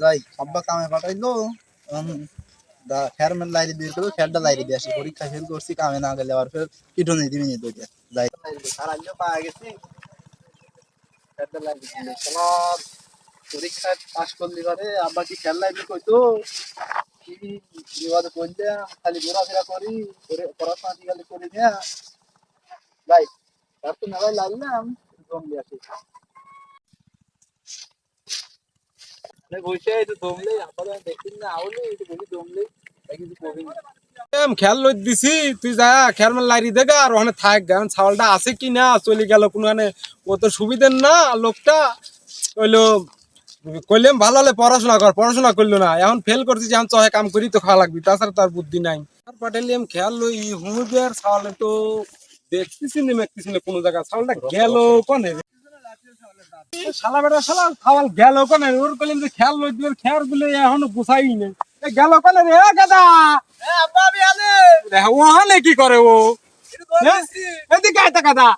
যাই আব্বা কামে পাঠাইলো। খের মেল লাইরি দিয়ে দিলো খেরটা লাইরি দিয়ে আসি। পরীক্ষা ফেল করছি, কামে না গেলে আবার ফের পিটনে দিবি নিয়ে দুইটা যাই। আমিও পাওয়া গেছি। খেরটা লাইরি দিয়ে পরীক্ষা পাস করলি পারে আব্বা কি খেল লাইরি কইতো? কি বিবাদে খালি ঘোরাফেরা করি, করে পড়াশোনা করি না যাই, তার তো মেলায় লাগলাম জমলি আসি মানে বসে একটু দমলে আপাতত দেখি না আউলে একটু বলি দমলে তাই কিছু কবি না এম খেয়াল লই দিছি তুই যা খেয়াল মানে লাইরি আর ওখানে থাক আছে কি না চলে গেল কোনখানে ও তো না লোকটা কইলো কইলাম ভালো হলে পড়াশোনা কর পড়াশোনা করল না এখন ফেল করছিস এখন চহে কাম করি তো খাওয়া লাগবি তাছাড়া তার বুদ্ধি নাই আর পাঠাইলাম খেয়াল লই হুমুদের ছাওয়ালে তো দেখতেছি না দেখতেছি না কোনো জায়গা ছাওয়ালটা গেল কোনে শালা বেটা শালা ছাওয়াল গেল কোনে? ওর কইলাম যে খেয়াল লই দিবে খেয়ারগুলো এখনও গুছাই গেল কোনে রে গাদা? আলে দেখো কি করে ও? হ্যাঁ? এদিকে আয় টাকা দা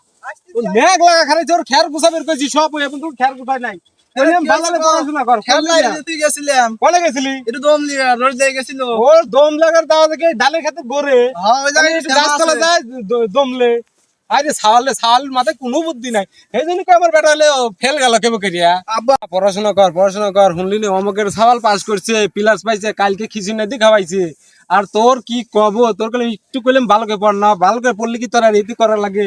ও মেঘ লাগা তোর খের গুছা বের করেছি সব ওই এখন তোর খের গুছাই নাই। দম লাগার দাওয়া থেকে খেতে গড়ে। হ্যাঁ ওই জায়গায় একটু গাছতলা যায় দমলে। আরে সাওয়ালে সাওয়াল মাথায় কোনো বুদ্ধি নাই। এই জন্য আমার বেটা হলে ফেল গেল কেবে করিয়া। আব্বা। পড়াশোনা কর পড়াশোনা কর শুনলি না? অমকের সাওয়াল পাস করছে প্লাস পাইছে কালকে খিচুড়ি দিয়ে খাওয়াইছে। আর তোর কি কব? তোর কলে একটু কইলাম ভালো করে পড় না ভালো করে পড়লে কি তোর আর এটি করা লাগে?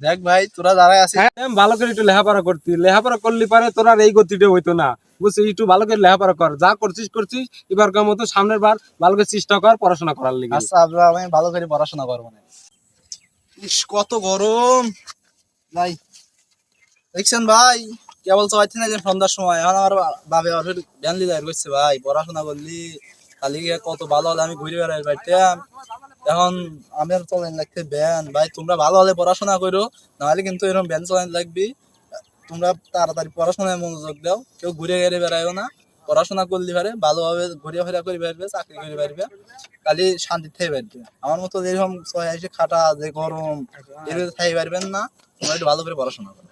দেখ ভাই তোরা দাঁড়ায় আছিস হ্যাঁ ভালো করে একটু লেখাপড়া করতি। লেখাপড়া করলি পারে তোর আর এই গতিটা হইতো না। বুঝছিস? একটু ভালো করে লেখাপড়া কর। যা করছিস করছিস এবার মতো সামনের বার ভালো করে চেষ্টা কর পড়াশোনা করার লিগে। আচ্ছা আমি ভালো করে পড়াশোনা করব না। ইস, কত গরম। ভাই, দেখছেন ভাই কেবল চাইছি না যে সন্ধ্যার সময়। এখন আমার বাবে আর জ্ঞান লিদার করছে, ভাই। পড়াশোনা করলি, খালি কত ভালো হলে আমি ঘুরে বেড়াই পাইতাম এখন আমি আর চলেন লাগতে ব্যান। ভাই, তোমরা ভালো হলে পড়াশোনা করো, নাহলে কিন্তু এরকম ব্যান চলেন লাগবি। তোমরা তাড়াতাড়ি পড়াশোনায় মনোযোগ দাও। কেউ ঘুরে গেড়ে বেড়াইও না। পড়াশোনা করলে পারে, ভালোভাবে ঘুরে ফেরা করি পারবে চাকরি করি পারবে খালি শান্তি থেকে পারবে। আমার মতো যেরকম ছয় এসে খাটা, যে গরম, এগুলো থাকি পারবেন না একটু ভালো করে পড়াশোনা করো।